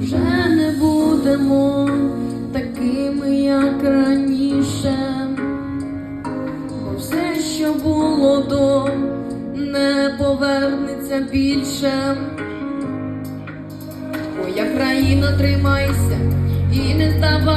вже не будемо такими, як раніше, бо все, що було до, не повернеться більше. Моя країна тримайся і не здавай.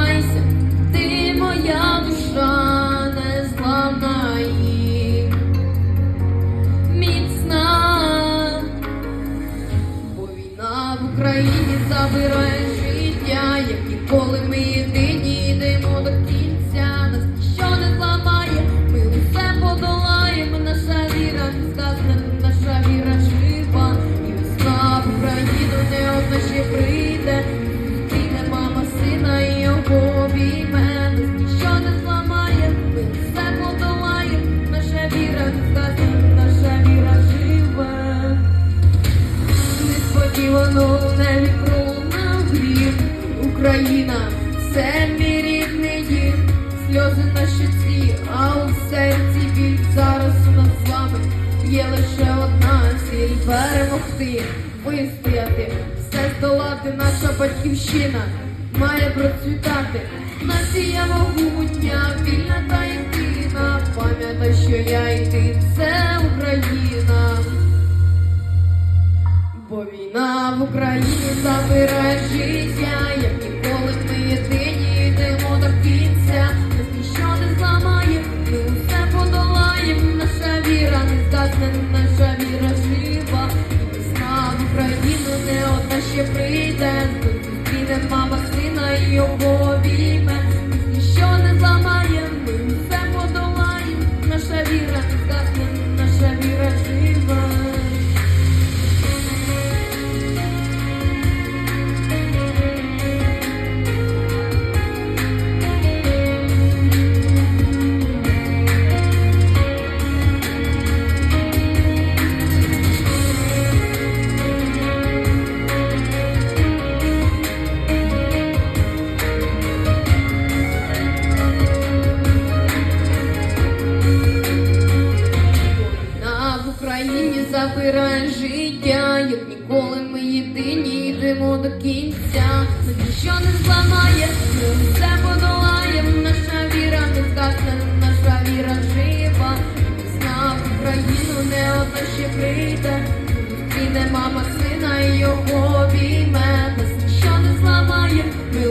Забирає життя, як ніколи ми єдині йдемо до кінця, нас ніщо не зламає, ми усе подолаємо, наша віра не згасне, наша віра жива, і весна в Україну не одна ще прийде, зустріне мама сина і його обійме, нас ніщо не зламає, ми усе подолаємо, наша віра не згасне, Україна, це мій рідний дім, сльози на щоці, а у серці біль зараз у нас з вами є лише одна ціль перемогти, вистояти, все здолати, наша батьківщина має процвітати. Нація могутня, вільна та єдина, пам'ятай, що я і ти це Україна. Бо війна в Україні забирає життя, сина і забирає життя, як ніколи ми єдині йдемо до кінця. Ніщо не зламає, ми все подолаємо, наша віра не згасне, наша віра жива. Весна в Україну не одна ще прийде. Зустріне мама сина і його обійме. Нас ніщо не зламає, ми